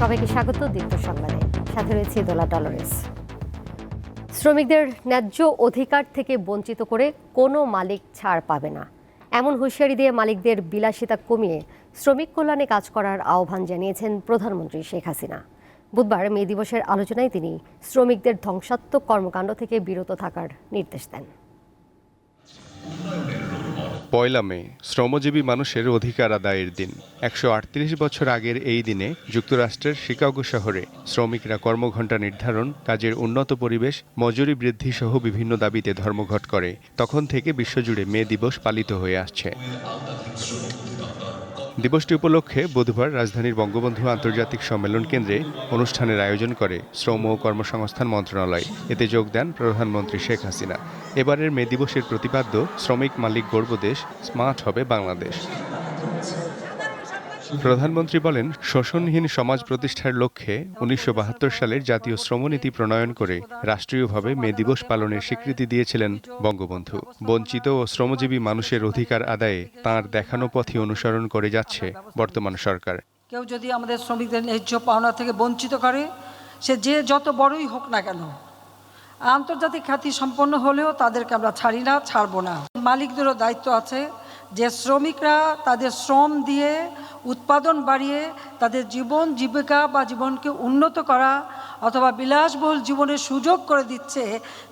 সবাইকে স্বাগত দীপ্ত সংবাদে। সাথে রয়েছে দোলা ডলরেস শ্রমিকদের ন্যায্য অধিকার থেকে বঞ্চিত করে কোনো মালিক ছাড় পাবে না। এমন হুঁশিয়ারি দিয়ে মালিকদের বিলাসিতা কমিয়ে শ্রমিক কল্যাণে কাজ করার আহ্বান জানিয়েছেন প্রধানমন্ত্রী শেখ হাসিনা। বুধবার মে দিবসের আলোচনায় তিনি শ্রমিকদের ধ্বংসাত্মক কর্মকাণ্ড থেকে বিরত থাকার নির্দেশ দেন। পয়লা মে, শ্রমজীবী মানুষের অধিকার আদায়ের দিন। একশো আটত্রিশ বছর আগের এই দিনে যুক্তরাষ্ট্রের শিকাগো শহরে শ্রমিকরা কর্মঘণ্টা নির্ধারণ, কাজের উন্নত পরিবেশ, মজুরি বৃদ্ধি সহ বিভিন্ন দাবিতে ধর্মঘট করে। তখন থেকে বিশ্বজুড়ে মে দিবস পালিত হয়ে আসছে। দিবসটি উপলক্ষে বুধবার রাজধানীর বঙ্গবন্ধু আন্তর্জাতিক সম্মেলন কেন্দ্রে অনুষ্ঠানের আয়োজন করে শ্রম ও কর্মসংস্থান মন্ত্রণালয়। এতে যোগ দেন প্রধানমন্ত্রী শেখ হাসিনা। এবারের মে দিবসের প্রতিপাদ্য শ্রমিক মালিক গর্বদেশ স্মার্ট হবে বাংলাদেশ। প্রধানমন্ত্রী বলেন, শোষণহীন সমাজ প্রতিষ্ঠার লক্ষ্যে উনিশশো বাহাত্তর সালের জাতীয় শ্রমনীতি প্রণয়ন করে রাষ্ট্রীয়ভাবে মে দিবস পালনের স্বীকৃতি দিয়েছিলেন বঙ্গবন্ধু। বঞ্চিত ও শ্রমজীবী মানুষের অধিকার আদায়ে তাঁর দেখানো পথই অনুসরণ করে যাচ্ছে বর্তমান সরকার। কেউ যদি আমাদের শ্রমিকদের ন্যায্য পাওনা থেকে বঞ্চিত করে, সে যে যত বড়ই হোক না কেন, আন্তর্জাতিক খ্যাতি সম্পন্ন হলেও তাদেরকে আমরা ছাড়ি না, ছাড়বো না। মালিকদেরও দায়িত্ব আছে যে শ্রমিকরা তাদের শ্রম দিয়ে উৎপাদন বাড়িয়ে তাদের জীবন জীবিকা বা জীবনকে উন্নত করা অথবা বিলাসবহুল জীবনের সুযোগ করে দিচ্ছে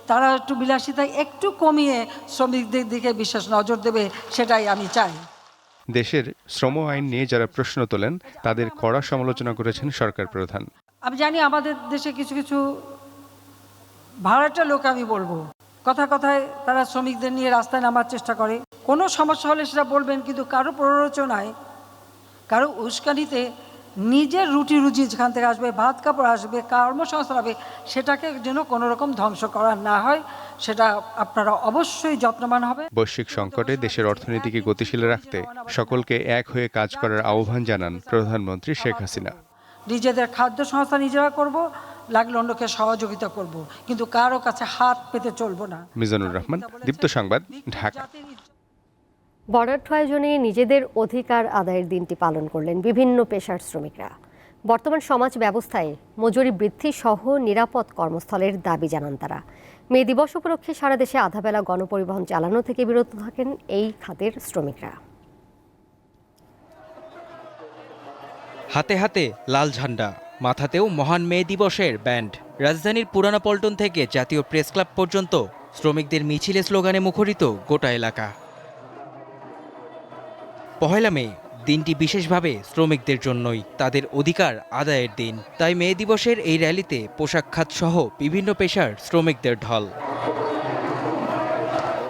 তারা একটু বিলাসিতা একটু কমিয়ে শ্রমিকদের দিকে বিশেষ নজর দেবে সেটাই আমি চাই। দেশের শ্রম আইন নিয়ে যারা প্রশ্ন তোলেন তাদের কড়া সমালোচনা করেছেন সরকার প্রধান। আমি জানি আমাদের দেশে কিছু কিছু ভাড়াটা লোক আমি বলব। কথা কথায় তারা শ্রমিকদের নিয়ে রাস্তায় নামার চেষ্টা করে। কোনো সমস্যা হলে সেটা বলবেন কিন্তু কারও প্ররোচনায় কারও উস্কানিতে নিজের রুটি রুজি যেখান থেকে আসবে ভাত কাপড় আসবে কর্মসংস্থান হবে সেটাকে যেন কোনো রকম ধ্বংস করা না হয় সেটা আপনারা অবশ্যই যত্নবান হবে বৈশ্বিক সংকটে দেশের অর্থনীতিকে গতিশীল রাখতে সকলকে এক হয়ে কাজ করার আহ্বান জানান প্রধানমন্ত্রী শেখ হাসিনা। নিজেদের খাদ্য সংস্থা নিজেরা করব লাগলে অন্যকে সহযোগিতা করব কিন্তু কারও কাছে হাত পেতে চলবো না। মিজানুর রহমান দীপ্ত সংবাদ ঢাকা। বর্ডার আয়োজনে নিজেদের অধিকার আদায়ের দিনটি পালন করলেন বিভিন্ন পেশার শ্রমিকরা। বর্তমান সমাজ ব্যবস্থায় মজুরি বৃদ্ধি সহ নিরাপদ কর্মস্থলের দাবি জানান তারা। মে দিবস উপলক্ষে সারা দেশে আধাবেলা গণপরিবহন চালানো থেকে বিরত থাকেন এই খাতের শ্রমিকরা। হাতে হাতে লাল ঝান্ডা। মাথাতেও মহান মে দিবসের ব্যান্ড। রাজধানীর পুরানা পল্টন থেকে জাতীয় প্রেস ক্লাব পর্যন্ত শ্রমিকদের মিছিলে স্লোগানে মুখরিত গোটা এলাকা। পহেলা মে, দিনটি বিশেষভাবে শ্রমিকদের জন্যই, তাদের অধিকার আদায়ের দিন। তাই মে দিবসের এই র্যালিতে পোশাক খাত সহ বিভিন্ন পেশার শ্রমিকদের ঢল।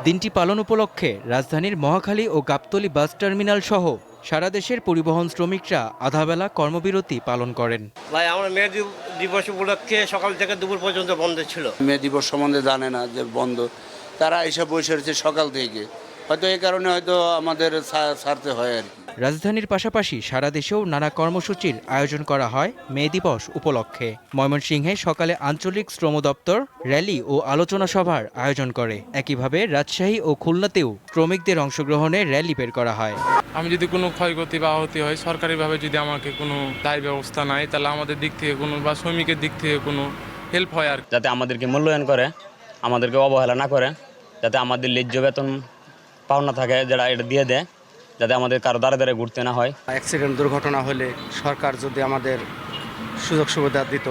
দিনটি পালন উপলক্ষে রাজধানীর মহাখালী ও গাবতলী বাস টার্মিনাল সহ সারা দেশের পরিবহন শ্রমিকরা আধাবেলা কর্মবিরতি পালন করেন। ভাই আমার মে দিবস উপলক্ষে সকাল থেকে দুপুর পর্যন্ত বন্ধ ছিল। মে দিবস সম্বন্ধে জানে না যে বন্ধ। তারা এসে বসে রয়েছে সকাল থেকে। হয়তো এই কারণে হয়তো আমাদের ছাড়তে হয় আর কি। রাজধানীর পাশাপাশি সারা দেশেও নানা কর্মসূচির আয়োজন করা হয় মে দিবস উপলক্ষে। ময়মনসিংহে সকালে আঞ্চলিক শ্রম দপ্তর র্যালি ও আলোচনা সভার আয়োজন করে। একইভাবে রাজশাহী ও খুলনাতেও শ্রমিকদের অংশগ্রহণে র্যালি বের করা হয়। আমি যদি কোনো ক্ষয়ক্ষতি বা আহতি হয় সরকারিভাবে যদি আমাকে কোনো দায় ব্যবস্থা নাই তাহলে আমাদের দিক থেকে কোনো বা শ্রমিকের দিক থেকে কোনো হেল্প হয় আর যাতে আমাদেরকে মূল্যায়ন করে আমাদেরকে অবহেলা না করে যাতে আমাদের ন্যায্য বেতন পাওনা থাকে যারা এটা দিয়ে দেয় যাতে আমাদের কারও দ্বারা দ্বারা ঘুরতে না হয়। অ্যাক্সিডেন্ট দুর্ঘটনা হলে সরকার যদি আমাদের সুযোগ সুবিধা দিত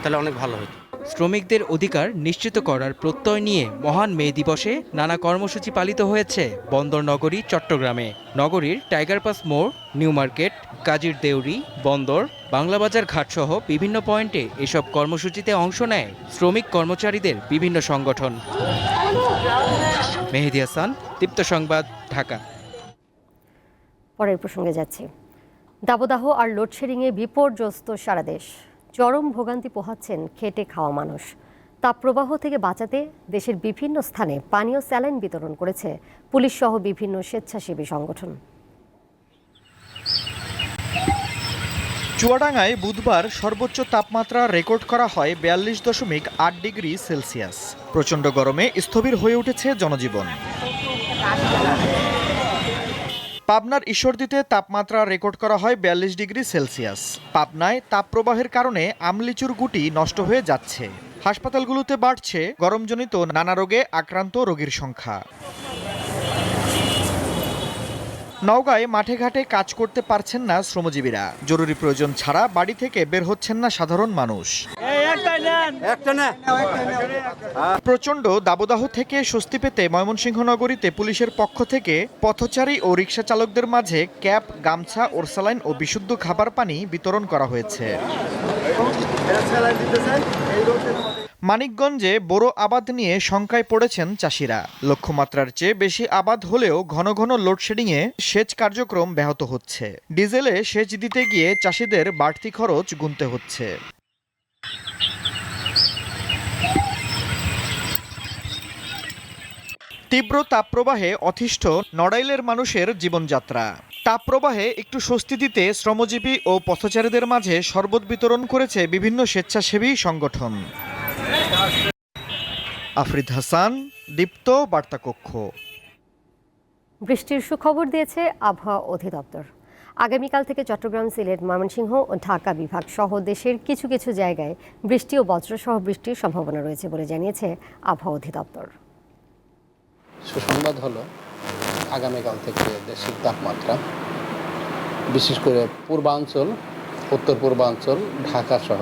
তাহলে অনেক ভালো হতো। শ্রমিকদের অধিকার নিশ্চিত করার প্রত্যয় নিয়ে মহান মে দিবসে নানা কর্মসূচি পালিত হয়েছে বন্দর নগরী চট্টগ্রামে। নগরীর টাইগার পাস মোড় নিউ মার্কেট কাজীর দেউরি বন্দর বাংলাবাজার ঘাটসহ বিভিন্ন পয়েন্টে এসব কর্মসূচিতে অংশ নেয় শ্রমিক কর্মচারীদের বিভিন্ন সংগঠন। মেহেদি হাসান, দীপ্ত সংবাদ, ঢাকা। পরের প্রসঙ্গে যাচ্ছি। দাবদাহ আর লোডশেডিংয়ে বিপর্যস্ত সারা দেশ। চরম ভোগান্তি পোহাচ্ছেন খেটে খাওয়া মানুষ। তাপপ্রবাহ থেকে বাঁচাতে দেশের বিভিন্ন স্থানে পানীয় স্যালাইন বিতরণ করেছে পুলিশ সহ বিভিন্ন স্বেচ্ছাসেবী সংগঠন। চুয়াডাঙ্গায় বুধবার সর্বোচ্চ তাপমাত্রা রেকর্ড করা হয় বিয়াল্লিশ দশমিক আট ডিগ্রি সেলসিয়াস। প্রচণ্ড গরমে স্থবির হয়ে উঠেছে জনজীবন। পাবনার ঈশ্বরদীতে তাপমাত্রা রেকর্ড করা হয় বিয়াল্লিশ ডিগ্রি সেলসিয়াস। পাবনায় তাপপ্রবাহের কারণে আমলিচুর গুটি নষ্ট হয়ে যাচ্ছে। হাসপাতালগুলোতে বাড়ছে গরমজনিত নানা রোগে আক্রান্ত রোগীর সংখ্যা। নওগাঁয় মাঠে ঘাটে কাজ করতে পারছেন না শ্রমজীবীরা। জরুরি প্রয়োজন ছাড়া বাড়ি থেকে বের হচ্ছেন না সাধারণ মানুষ। প্রচণ্ড দাবদাহ থেকে স্বস্তি পেতে ময়মনসিংহ নগরীতে পুলিশের পক্ষ থেকে পথচারী ও রিক্সা চালকদের মাঝে ক্যাপ গামছা ওরসালাইন ও বিশুদ্ধ খাবার পানি বিতরণ করা হয়েছে। মানিকগঞ্জে বড় আবাদ নিয়ে শঙ্কায় পড়েছেন চাষিরা। লক্ষ্যমাত্রার চেয়ে বেশি আবাদ হলেও ঘন ঘন লোডশেডিংয়ে সেচ কার্যক্রম ব্যাহত হচ্ছে। ডিজেলে সেচ দিতে গিয়ে চাষিদের বাড়তি খরচ গুনতে হচ্ছে। তীব্র তাপপ্রবাহে অতিষ্ঠ নড়াইলের মানুষের জীবনযাত্রা। তাপপ্রবাহে একটু স্বস্তি দিতে শ্রমজীবী ও পথচারীদের মাঝে শরবত বিতরণ করেছে বিভিন্ন স্বেচ্ছাসেবী সংগঠন। আফরিদ হাসান দীপ্ত বার্তাকক্ষ। বৃষ্টির সুখবর দিয়েছে আবহাওয়া অধিদপ্তর। আগামীকাল থেকে চট্টগ্রাম সিলেট ময়মনসিংহ ও ঢাকা বিভাগ সহ দেশের কিছু কিছু জায়গায় বৃষ্টি ও বজ্রসহ বৃষ্টির সম্ভাবনা রয়েছে বলে জানিয়েছে আবহাওয়া অধিদপ্তর। সুসংবাদ হলো আগামীকাল থেকে দেশের তাপমাত্রা বিশেষ করে পূর্বাঞ্চল উত্তর পূর্বাঞ্চল ঢাকা সহ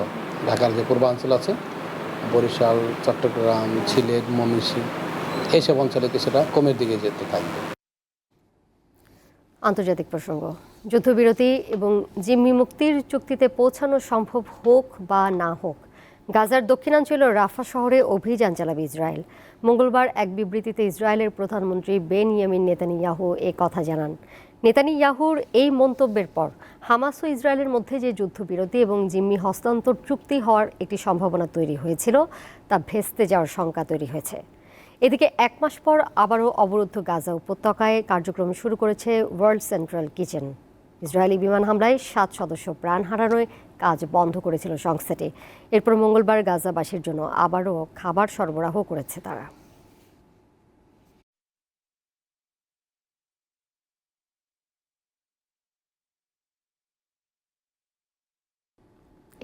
ঢাকার যে পূর্বাঞ্চল আছে বরিশাল, চট্টগ্রাম, সিলেট, ময়মনসিংহ এইসব অঞ্চলে কিছুটা কমের দিকে যেতে থাকবে। আন্তর্জাতিক প্রসঙ্গ। যুদ্ধবিরতি এবং জিম্মি মুক্তির চুক্তিতে পৌঁছানো সম্ভব হোক বা না হোক, গাজার দক্ষিণাঞ্চল রাফা শহরে অভিযান চালাবে ইসরায়েল। মঙ্গলবার এক বিবৃতিতে ইসরায়েলের প্রধানমন্ত্রী বেন ইয়ামিন নেতানিয়াহু এ কথা জানান। নেতানিয়াহুর এই মন্তব্যের পর হামাস ও ইসরায়েলের মধ্যে যে যুদ্ধবিরতি এবং জিম্মি হস্তান্তর চুক্তি হওয়ার একটি সম্ভাবনা তৈরি হয়েছিল, তা ভেস্তে যাওয়ার শঙ্কা তৈরি হয়েছে। এদিকে এক মাস পর আবারও অবরুদ্ধ গাজা উপত্যকায় কার্যক্রম শুরু করেছে ওয়ার্ল্ড সেন্ট্রাল কিচেন। ইসরায়েলি বিমান হামলায় সাত সদস্য প্রাণ হারানোয় কাজ বন্ধ করেছিল সংস্থাটি। এরপর মঙ্গলবার গাজাবাসীর জন্য আবারও খাবার সরবরাহ করেছে তারা।